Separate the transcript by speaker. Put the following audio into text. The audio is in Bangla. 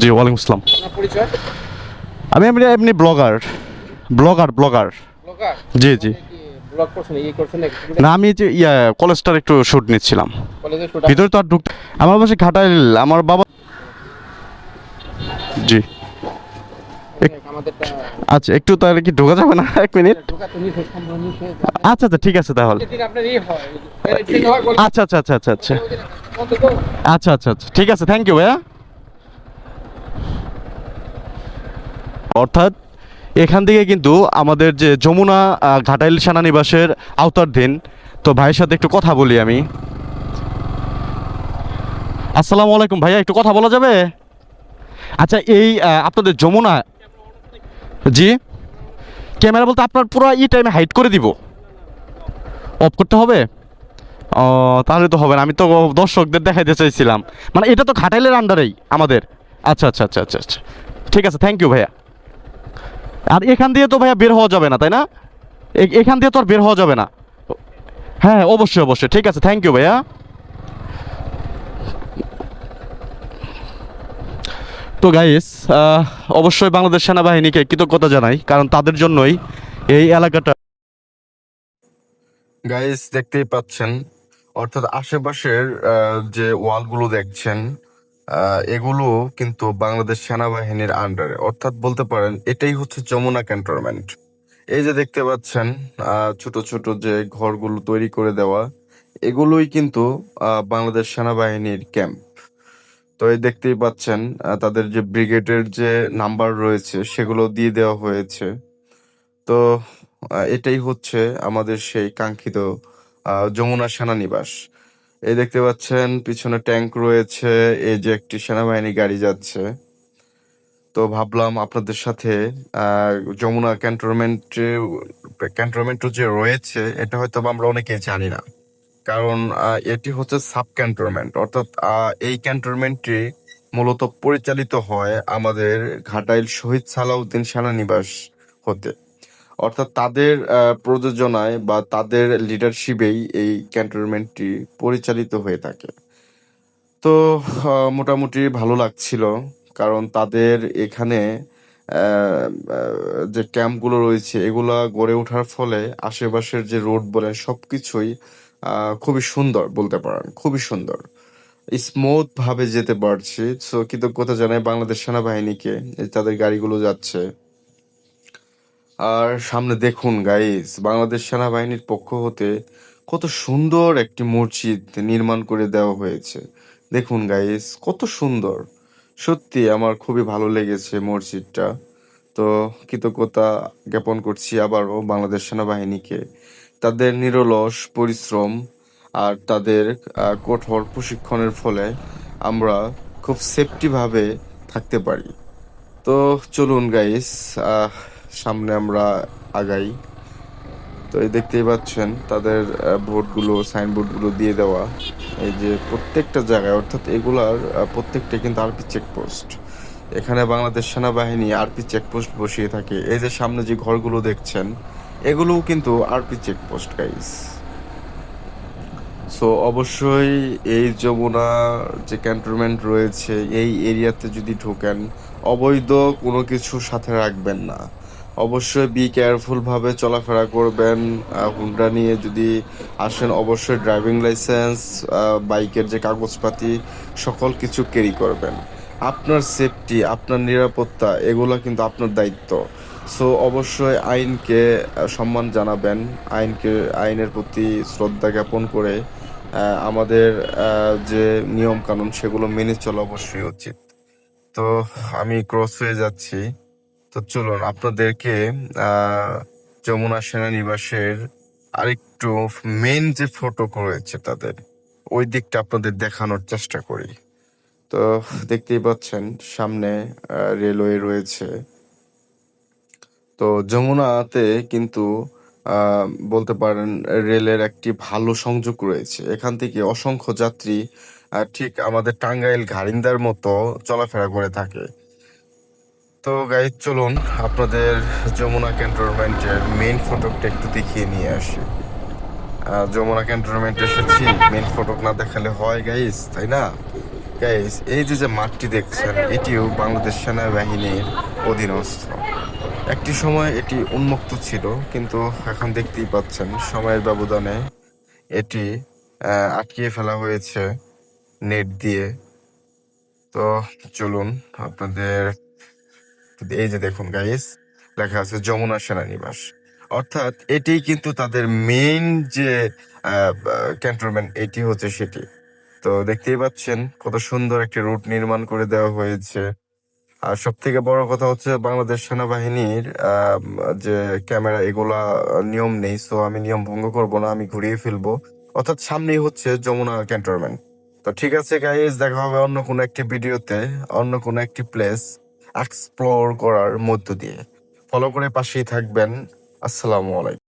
Speaker 1: জি ওয়ালাইকুম আসসালাম। আমি এমনি এমনি ব্লগার। Blogger blogger. জি জি।
Speaker 2: নাকি?
Speaker 1: না আমি যে ইয়া কলেজটার একটু শ্যুট নিচ্ছিলাম। ভিতরে তো আর ঢুকতে আমার বাসা ঘাটাইল আমার বাবা জি। আচ্ছা একটু তাহলে কি ঢোকা যাবে না? এক মিনিট।
Speaker 2: ঢোকা
Speaker 1: আচ্ছা আচ্ছা ঠিক আছে তাহলে।
Speaker 2: বলে
Speaker 1: আচ্ছা আচ্ছা আচ্ছা আচ্ছা আচ্ছা। আচ্ছা আচ্ছা আচ্ছা ঠিক আছে থ্যাংক ইউ ভাইয়া। অর্থাৎ এখান থেকে কিন্তু আমাদের যে যমুনা ঘাটাইল সেনানিবাসের আওতারধীন তো ভাইয়ের সাথে একটু কথা বলি আমি। আসসালামু আলাইকুম ভাইয়া, একটু কথা বলা যাবে? আচ্ছা এই আপনাদের যমুনা, জি, ক্যামেরা বলতে আপনার পুরো ই টাইমে হাইট করে দিব। অফ করতে হবে? ও, তাহলে তো হবে না, আমি তো দর্শকদের দেখাইতে চাইছিলাম। মানে এটা তো ঘাটাইলের আন্ডারেই আমাদের। আচ্ছা আচ্ছা আচ্ছা আচ্ছা আচ্ছা। ঠিক আছে থ্যাংক ইউ ভাইয়া। আর এখান দিয়ে তো ভাইয়া বের হওয়া যাবে না, তাই না? এখান দিয়ে তো আর বের হওয়া যাবে না। হ্যাঁ অবশ্যই অবশ্যই। ঠিক আছে থ্যাংক ইউ ভাইয়া। তো গাইস অবশ্যই বাংলাদেশ সেনাবাহিনীকে কৃতজ্ঞতা জানাই, কারণ তাদের জন্যই এই এলাকাটা
Speaker 3: গাইস দেখতেই পাচ্ছেন, অর্থাৎ আশেপাশের যে ওয়ালগুলো দেখছেন এগুলো কিন্তু বাংলাদেশ সেনাবাহিনীর আন্ডারে অর্থাৎ বলতে পারেন, এটাই হচ্ছে যমুনা ক্যান্টনমেন্ট এই যে দেখতে পাচ্ছেন ছোট ছোট যে ঘরগুলো তৈরি করে দেওয়া, এগুলোই কিন্তু বাংলাদেশ সেনাবাহিনীর ক্যাম্প তো এই দেখতেই পাচ্ছেন তাদের যে ব্রিগেডের যে নাম্বার রয়েছে, সেগুলো দিয়ে দেওয়া হয়েছে। তো এটাই হচ্ছে আমাদের সেই কাঙ্ক্ষিত যমুনা সেনানিবাস। এই দেখতে পাচ্ছেন, পিছনে ট্যাঙ্ক রয়েছে, এই যে একটি সেনাবাহিনী গাড়ি যাচ্ছে। তো ভাবলাম আপনাদের সাথে যমুনা ক্যান্টনমেন্ট ক্যান্টনমেন্ট যে রয়েছে, এটা হয়তো আমরা অনেকেই জানি না। কারণ এটি হচ্ছে সাব ক্যান্টনমেন্ট, অর্থাৎ এই ক্যান্টনমেন্টটি মূলত পরিচালিত হয় আমাদের ঘাটাইল শহীদ সালাউদ্দিন সেনানিবাস হতে। অর্থাৎ তাদের প্রযোজনায় বা তাদের লিডারশিপেই এই ক্যান্টনমেন্টটি পরিচালিত হয়ে থাকে। তো মোটামুটি ভালো লাগছিল কারণ তাদের এখানে যে ক্যাম্পগুলো রয়েছে এগুলা গড়ে ওঠার ফলে আশেপাশের যে রোড বলেন সব কিছুই খুবই সুন্দর বলতে পারেন, খুবই সুন্দর। স্মুথ ভাবে যেতে পারছি। সো কৃতজ্ঞতা জানাই বাংলাদেশ সেনাবাহিনীকে তাদের গাড়িগুলো যাচ্ছে। আর সামনে দেখুন গাইস বাংলাদেশ সেনাবাহিনীর পক্ষ হতে কত সুন্দর একটি মসজিদ নির্মাণ করে দেওয়া হয়েছে। দেখুন গাইস কত সুন্দর। সত্যি আমার খুবই ভালো লেগেছে মসজিদটা। তো কৃতজ্ঞতা জ্ঞাপন করছি আবারও বাংলাদেশ সেনাবাহিনীকে। তাদের নিরলস পরিশ্রম আর তাদের কঠোর প্রশিক্ষণের ফলে আমরা খুব সেফটি ভাবে থাকতে পারি। তো চলুন গাইস সামনে আমরা আগাই। তো এই দেখতেই পাচ্ছেন, তাদের বোর্ডগুলো সাইনবোর্ডগুলো দিয়ে দেওয়া। এই যে প্রত্যেকটা জায়গায়, অর্থাৎ এগুলার প্রত্যেকটা কিন্তু আরপি চেকপোস্ট এখানে বাংলাদেশ সেনাবাহিনী আরপি চেকপোস্ট বসিয়ে থাকে। এই যে সামনে যে ঘরগুলো দেখছেন, এগুলোও কিন্তু আরপি চেকপোস্ট গাইস সো অবশ্যই এই যমুনা যে ক্যান্টনমেন্ট রয়েছে, এই এরিয়াতে যদি ঢোকেন, অবৈধ কোনো কিছু সাথে রাখবেন না। অবশ্যই বি কেয়ারফুল ভাবে চলাফেরা করবেন। হুন্ডা নিয়ে যদি আসেন, অবশ্যই ড্রাইভিং লাইসেন্স বাইকের যে কাগজপাতি, সকল কিছু ক্যারি করবেন। আপনার সেফটি আপনার নিরাপত্তা, এগুলো কিন্তু আপনার দায়িত্ব। সো অবশ্যই আইনকে সম্মান জানাবেন। আইনকে, আইনের প্রতি শ্রদ্ধা জ্ঞাপন করে আমাদের যে নিয়ম কানুন সেগুলো মেনে চলা অবশ্যই উচিত। তো, আমি ক্রস হয়ে যাচ্ছি। তো চলুন আপনাদেরকে যমুনা সেনানিবাসের আরেকটু মেন যে ফটো রয়েছে তাদের, ওই দিকটা আপনাদের দেখানোর চেষ্টা করি। তো দেখতেই পাচ্ছেন, সামনে রেলওয়ে রয়েছে। তো যমুনাতে কিন্তু বলতে পারেন রেলের একটি ভালো সংযোগ রয়েছে। এখান থেকে অসংখ্য যাত্রী ঠিক আমাদের টাঙ্গাইল ঘারিন্দার মতো চলাফেরা করে থাকে। তো গাইজ চলুন আপনাদের যমুনা ক্যান্টনমেন্টের মেইন ফটকটা একটু দেখিয়ে নিয়ে আসি। যমুনা ক্যান্টনমেন্ট এসেছি মেইন ফটক না দেখালে হয় গাইজ তাই না? গাইস এই যে যে মাঠটি দেখছেন, এটিও বাংলাদেশ সেনাবাহিনীর অধীনস্থ। একটি সময় এটি উন্মুক্ত ছিল, কিন্তু এখন দেখতেই পাচ্ছেন, সময়ের ব্যবধানে এটি আটকিয়ে ফেলা হয়েছে, নেট দিয়ে। তো চলুন আপনাদের এই যে দেখুন গাইস লেখা আছে যমুনা সেনানিবাস। অর্থাৎ এটি কিন্তু তাদের মেইন যে ক্যান্টনমেন্ট এটি হচ্ছে সেটি। তো দেখতেই পাচ্ছেন কত সুন্দর একটি রুট নির্মাণ করে দেওয়া হয়েছে। আর সব থেকে বড় কথা হচ্ছে বাংলাদেশ সেনাবাহিনীর যে ক্যামেরা, এগুলা নিয়ম নেই সো আমি নিয়ম ভঙ্গ করব না, আমি ঘুরিয়ে ফেলব। অর্থাৎ সামনেই হচ্ছে যমুনা ক্যান্টনমেন্ট তো ঠিক আছে গাইজ দেখা হবে অন্য কোনো একটি ভিডিওতে অন্য কোনো একটি প্লেস এক্সপ্লোর করার মধ্য দিয়ে। ফলো করে পাশেই থাকবেন। আসসালামু আলাইকুম।